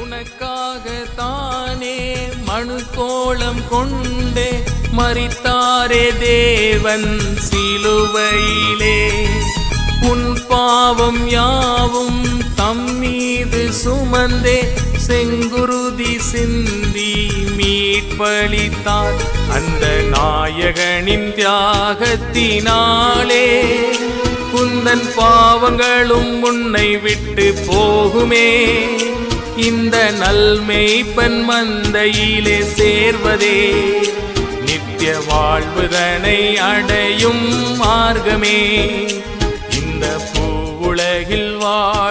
உனக்காக தானே மனு கோலம் கொண்டே மறித்தாரே தேவன் சிலுவையிலே. உன் பாவம் யாவும் தம்மீது சுமந்தே. செங்குருதி சிந்தி மீட்பளித்தார் அந்த நாயகனின் தியாகத்தினாலே. குந்தன் பாவங்களும் உன்னை விட்டு போகுமே. இந்த நல்மெய்ப்பன் மந்தையிலே சேர்வதே. நித்திய வாழ்வுதனை அடையும் மார்க்கமே. இந்த பூவுலகில் வா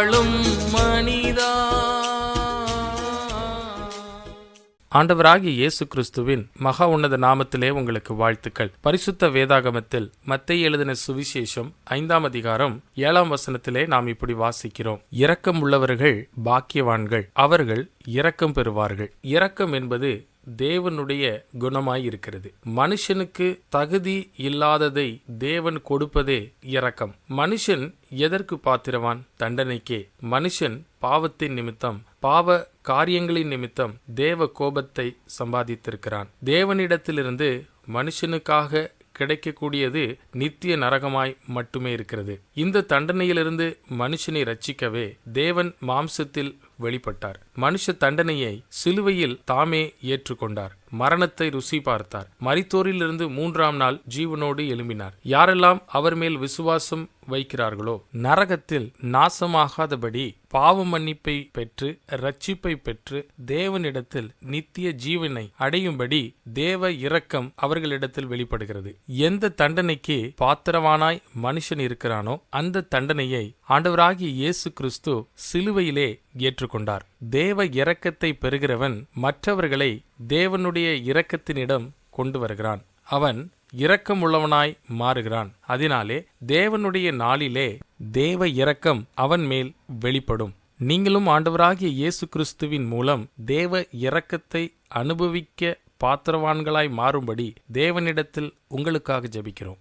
ஆண்டவராகிய இயேசு கிறிஸ்துவின் மகா உன்னத நாமத்திலே உங்களுக்கு வாழ்த்துக்கள். பரிசுத்த வேதாகமத்தில் மத்தை எழுதின சுவிசேஷம் ஐந்தாம் அதிகாரம் ஏழாம் வசனத்திலே நாம் இப்படி வாசிக்கிறோம். இரக்கம் உள்ளவர்கள் பாக்கியவான்கள் அவர்கள் இரக்கம் பெறுவார்கள். இரக்கம் என்பது தேவனுடைய குணமாய் இருக்கிறது. மனுஷனுக்கு தகுதி இல்லாததை தேவன் கொடுப்பதே இரக்கம். மனுஷன் எதற்கு பாத்திரவான்? தண்டனைக்கே. மனுஷன் பாவத்தின் நிமித்தம் பாவ காரியங்களின் நிமித்தம் தேவ கோபத்தை சம்பாதித்திருக்கிறான். தேவனிடத்திலிருந்து மனுஷனுக்காக கிடைக்கக்கூடியது நித்திய நரகமாய் மட்டுமே இருக்கிறது. இந்த தண்டனையிலிருந்து மனுஷனை ரட்சிக்கவே தேவன் மாம்சத்தில் வெளிப்பட்டார். மனுஷ தண்டனையை சிலுவையில் தாமே ஏற்றுக்கொண்டார். மரணத்தை ருசி பார்த்தார். மரித்தோரிலிருந்து மூன்றாம் நாள் ஜீவனோடு எழும்பினார். யாரெல்லாம் அவர் மேல் விசுவாசம் வைக்கிறார்களோ நரகத்தில் நாசமாகாதபடி பாவ மன்னிப்பை பெற்று ரட்சிப்பை பெற்று தேவனிடத்தில் நித்திய ஜீவனை அடையும்படி தேவ இரக்கம் அவர்களிடத்தில் வெளிப்படுகிறது. எந்த தண்டனைக்கு பாத்திரவானாய் மனுஷன் இருக்கிறானோ அந்த தண்டனையை ஆண்டவராகிய இயேசு கிறிஸ்து சிலுவையிலே ஏற்றுக்கொண்டார். தேவ இரக்கத்தை பெறுகிறவன் மற்றவர்களை தேவனுடைய இரக்கத்தினிடம் கொண்டு வருகிறான். அவன் இரக்கமுள்ளவனாய் மாறுகிறான். அதனாலே தேவனுடைய நாளிலே தேவ இரக்கம் அவன் மேல் வெளிப்படும். நீங்களும் ஆண்டவராகிய இயேசு கிறிஸ்துவின் மூலம் தேவ இரக்கத்தை அனுபவிக்க பாத்திரவான்களாய் மாறும்படி தேவனிடத்தில் உங்களுக்காக ஜெபிக்கிறோம்.